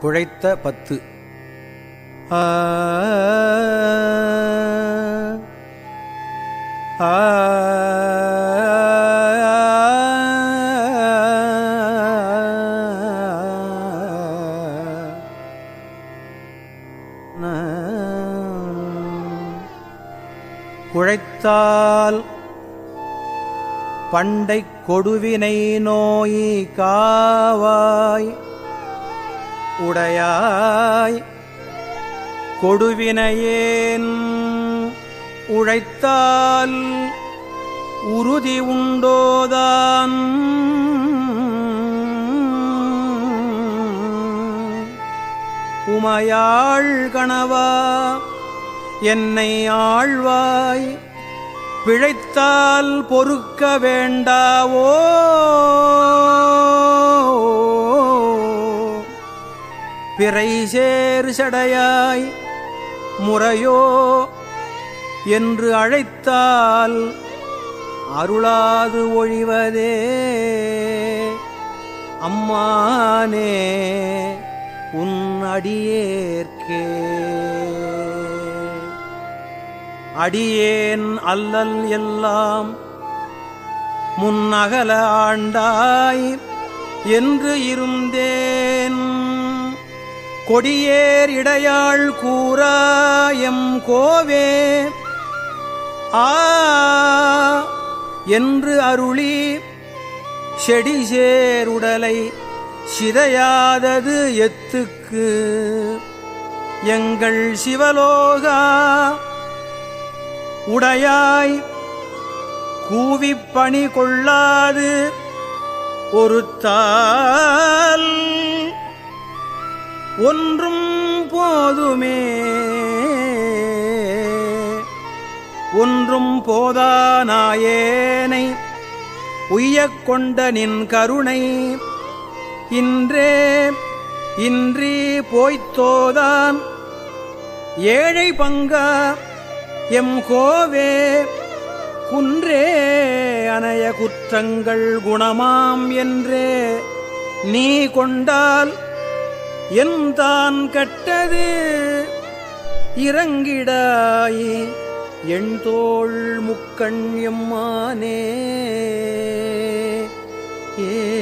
பிழைத்த பத்து ஆ குழைத்தால் பண்டை கொடுவினை நோயி காவாய் உடையாய். கொடுவினையேன் உழைத்தால் உறுதி உண்டோதான். உமையாள் கணவா என்னை ஆழ்வாய். பிழைத்தால் பொறுக்க வேண்டாவோ? பிறை சேர் சடையாய் முறையோ என்று அழைத்தால் அருளாது ஒழிவதே. அம்மானே உன் அடியேற்கே. அடியேன் அல்லல் எல்லாம் முன்னகல ஆண்டாய் என்று இருந்தேன். கொடியேர் இடையாள் கூறாயம் கோவே. ஆ என்று அருளி செடிசேருடலை சிதையாதது எத்துக்கு. எங்கள் சிவலோகா உடையாய் கூவிப்பணி கொள்ளாது ஒரு தால் ஒன்றும் போதுமே. ஒன்றும் போதானாயேனை உய்யக் கொண்ட நின் கருணை. இன்றே இன்றி போய்த்தோதான். ஏழை பங்கா எம் கோவே குன்றே அனைய குற்றங்கள் குணமாம் என்றே நீ கொண்டால் என்தான் கட்டது? இறங்கிடாயி என் தோள் முக்கண் எம்மானே. ஏ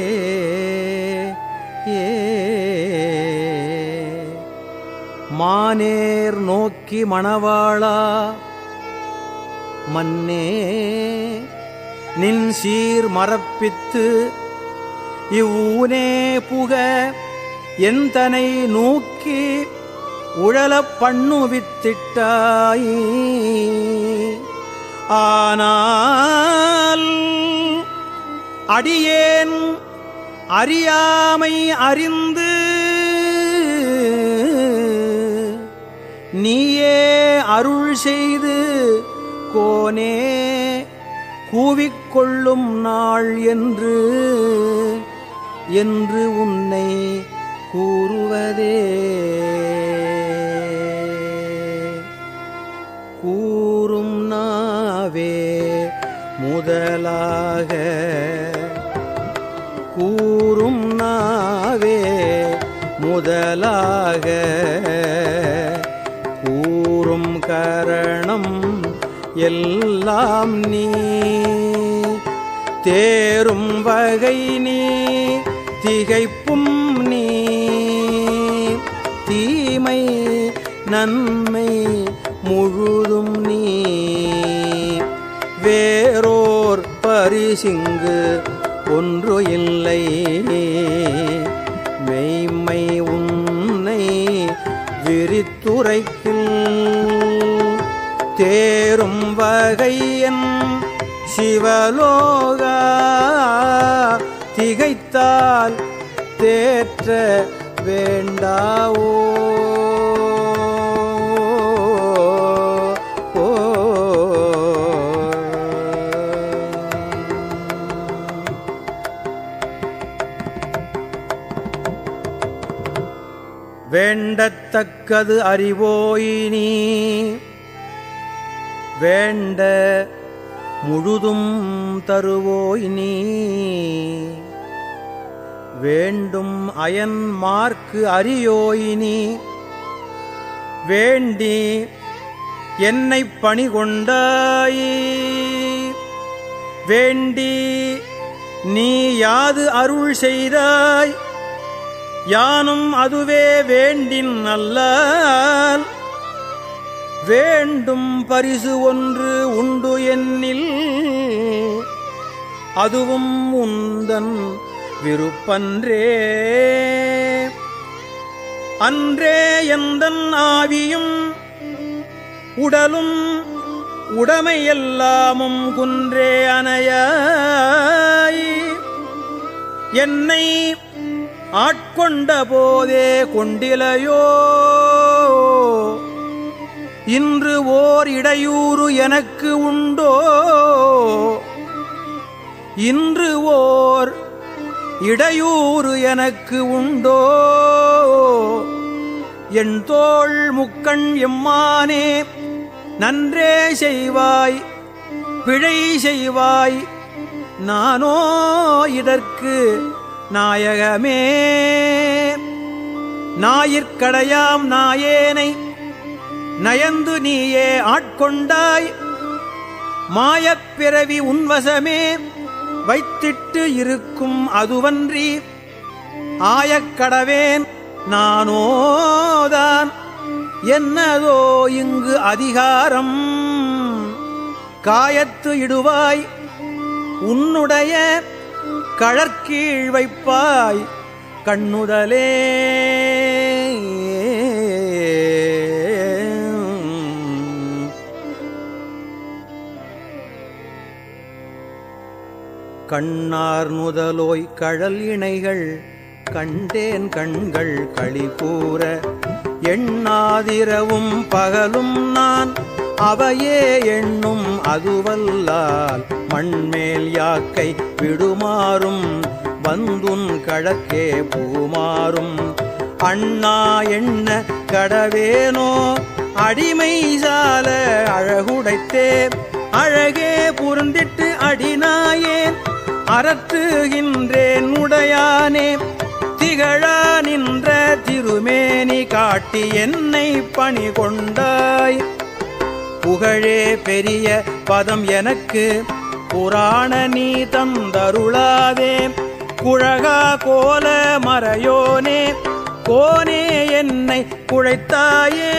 மானேர் நோக்கி மணவாளா மன்னே. நின் சீர் மரப்பித்து இவ்வூனே புக எந்தனை நோக்கி உழலப் பண்ணுவித்திட்டாய். ஆனால் அடியேன் அறியாமை அறிந்து நீயே அருள் செய்து கோனே கூவிக்கொள்ளும் நாள் என்று என்று உன்னை கூறுவதே. கூறும் நாவே முதலாக. கூறும் நாவே முதலாக. கூறும் கரணம் எல்லாம் நீ. தேரும் வகை நீ திகைப்பும் தீமை நன்மை முழுதும் நீ. வேறோர் பரிசிங்கு ஒன்று இல்லை. மெய்மை உன்னை விரித்துரைக்கில் தேரும் வகையன் சிவலோகா. திகைத்தால் தேற்ற வேண்டாவோ வேண்டத்தக்கது அறிவோயினி வேண்ட முழுதும் தருவோய் நீ வேண்டும் அயன் மார்க்கு அரியோயினி வேண்டி என்னை பணிகொண்டாய். வேண்டி நீ யாது அருள் செய்தாய். யானும் அதுவே வேண்டின் நல்லால். வேண்டும் பரிசு ஒன்று உண்டு என்னில். அதுவும் உந்தன் விருப்பன்றே அன்றே எந்தன் ஆவியும் உடலும் உடமையெல்லாமும் குன்றே அணையாய். என்னை ஆட்கொண்ட போதே கொண்டிலையோ. இன்று ஓர் இடையூறு எனக்கு உண்டோ. இன்று ஓர் இடையூறு எனக்கு உண்டோ? என் தோள் முக்கண் எம்மானே நன்றே செய்வாய் பிழை செய்வாய். நானோ இதற்கு நாயகமே. நாயிற்கடையாம் நாயேனை நயந்து நீயே ஆட்கொண்டாய். மாயப்பிறவி உன்வசமே. வைத்திட்டு இருக்கும் அதுவன்றி ஆயக்கடவேன் நானோதான். என்னதோ இங்கு அதிகாரம் காயத்து இடுவாய் உன்னுடைய கழற்கீழ் வைப்பாய் கண்ணுதலே. கண்ணார் முதலோய் கழல் இணைகள் கண்டேன் கண்கள் களிபூர எண்ணாதிரவும் பகலும் நான் அவையே எண்ணும் அதுவல்லால். மண்மேல் யாக்கை விடுமாறும் வந்துன் கழக்கே பூமாறும். அண்ணா என்ன கடவேனோ அடிமை சால அழகுடைத்தே. அழகே புரிந்திட்டு அடினாயேன் அறத்துகின்றேன் உடையானே திகழா நின்ற திருமேனி காட்டி என்னை பணி கொண்டாய் புகழே பெரிய பதம் எனக்கு புராண நீ தந்தருளாதே குழகா கோல மறையோனே கோனே என்னை குழைத்தாயே.